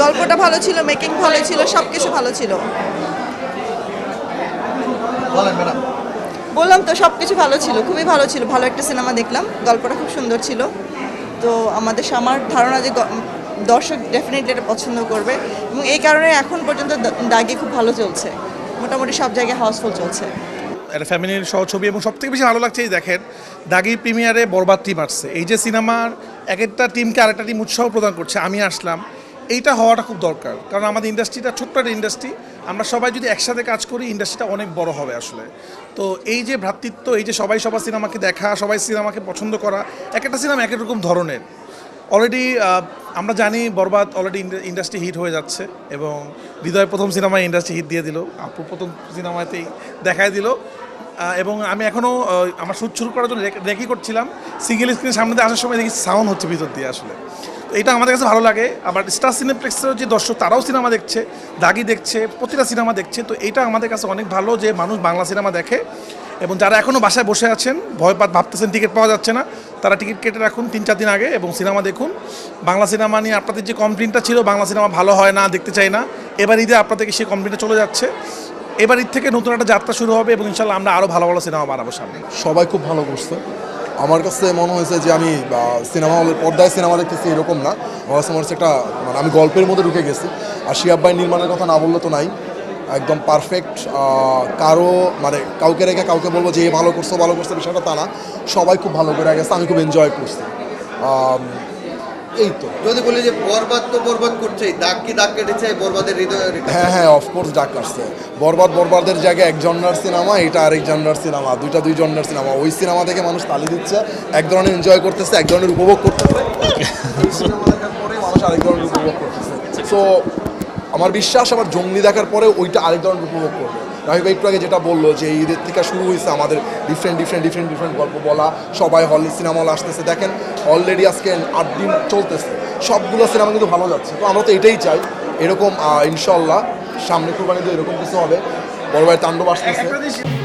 গল্পটা ভালো ছিল মেকিং ভালো ছিল সব কিছু ভালো ছিল। বলেন ম্যাডাম। বললাম তো সব কিছু ভালো ছিল খুবই ভালো ছিল ভালো একটা সিনেমা দেখলাম গল্পটা খুব সুন্দর ছিল। তো আমাদের আমার ধারণা যে গ- দর্শক ডেফিনেটলি এটা পছন্দ করবে এবং এই কারণে এখন পর্যন্ত দা- দাগি খুব ভালো চলছে মোটামুটি সব জায়গায় হাউসফুল চলছে। একটা ফ্যামিলির সহ ছবি এবং সবথেকে বেশি ভালো লাগছে এই দেখেন দাগি প্রিমিয়ারে বরবাদ টিম আসছে। এই যে সিনেমার এক একটা টিমকে আরেকটা টিম উৎসাহ প্রদান করছে আমি আসলাম। এইটা হওয়াটা খুব দরকার। কারণ আমাদের ইন্ডাস্ট্রিটা ছোট্ট একটা ইন্ডাস্ট্রি। আমরা সবাই যদি একসাথে কাজ করি, ইন্ডাস্ট্রিটা অনেক বড় হবে আসলে। তো এই যে ভ্রাতৃত্ব, এই যে সবাই সবার সিনেমাকে দেখা, সবাই সিনেমাকে পছন্দ করা, এক একটা সিনেমা এক এক রকম ধরনের। অলরেডি আমরা জানি বরবাদ অলরেডি ইন্ডাস্ট্রি হিট হয়ে যাচ্ছে এবং হৃদয় প্রথম সিনেমায় ইন্ডাস্ট্রি হিট দিয়ে দিল, আপু প্রথম সিনেমাতেই দেখায় দিল। এবং আমি এখনও আমার শুট শুরু করার জন্য রেকি করছিলাম। সিঙ্গেল স্ক্রিনের সামনে দিয়ে আসার সময় দেখি সাউন্ড হচ্ছে ভিতর দিয়ে আসলে। এটা আমাদের কাছে ভালো লাগে। আবার স্টার সিনেপ্লেক্সের যে দর্শক, তারাও সিনেমা দেখছে, দাগি দেখছে, প্রতিটা সিনেমা দেখছে। তো এটা আমাদের কাছে অনেক ভালো যে মানুষ বাংলা সিনেমা দেখে এবং যারা এখনও বাসায় বসে আছেন, ভয় পাত ভাবতেছেন টিকিট পাওয়া যাচ্ছে না, তারা টিকিট কেটে রাখুন তিন চার দিন আগে এবং সিনেমা দেখুন। বাংলা সিনেমা নিয়ে আপনাদের যে কমপ্লেনটা ছিল, বাংলা সিনেমা ভালো হয় না, দেখতে চাই না, এবার ঈদে আপনাদেরকে সেই কমপ্লেনটা চলে যাচ্ছে। এবার ঈদ থেকে নতুন একটা যাত্রা শুরু হবে এবং ইনশাল্লাহ আমরা আরও ভালো ভালো সিনেমা বানাবো সামনে। সবাই খুব ভালো করছে। আমার কাছে মনে হয়েছে যে আমি সিনেমা হলের পর্দায় সিনেমা দেখতেছি এরকম না। আমার কাছে মনে হচ্ছে একটা মানে আমি গল্পের মধ্যে ঢুকে গেছি। আর শিয়াব্বাই নির্মাণের কথা না বললে তো নাই। একদম পারফেক্ট কারও মানে কাউকে রেখে কাউকে বলব যে ভালো করছ ভালো করছ, বিষয়টা তা না। সবাই খুব ভালো করে গেছে, আমি খুব এনজয় করছি। এই তো। যদি বলি যে বরবাদ তো বরবাদ করছেই দাগ কি দাগ কেটেছে বরবাদের হৃদয় হ্যাঁ হ্যাঁ অফকোর্স ডাক আসছে বরবাদ বরবাদের জায়গায় এক জন্নার সিনেমা এটা আরেক জন্নার সিনেমা দুইটা দুই জন্নার সিনেমা। ওই সিনেমা থেকে মানুষ তালি দিচ্ছে এক ধরনের এনজয় করতেছে এক ধরনের উপভোগ করতেছে। সিনেমা দেখার পরে মানুষ আরেক ধরনের উপভোগ করতেছে। সো আমার বিশ্বাস আবার জঙ্গলি দেখার পরে ওইটা আরেক ধরনের উপভোগ করবে। ভাই একটু আগে যেটা বলল যে ঈদের থেকে শুরু হয়েছে আমাদের ডিফারেন্ট ডিফারেন্ট ডিফারেন্ট ডিফারেন্ট গল্প বলা। সবাই হল সিনেমা হল আসতেছে। দেখেন অলরেডি আজকে আট দিন চলতেছে। সবগুলো সিনেমা কিন্তু ভালো যাচ্ছে। তো আমরা তো এটাই চাই। এরকম ইনশাল্লাহ সামনে কুরবানিতে এরকম কিছু হবে। বড় ভাই তাণ্ডব আসতেছে।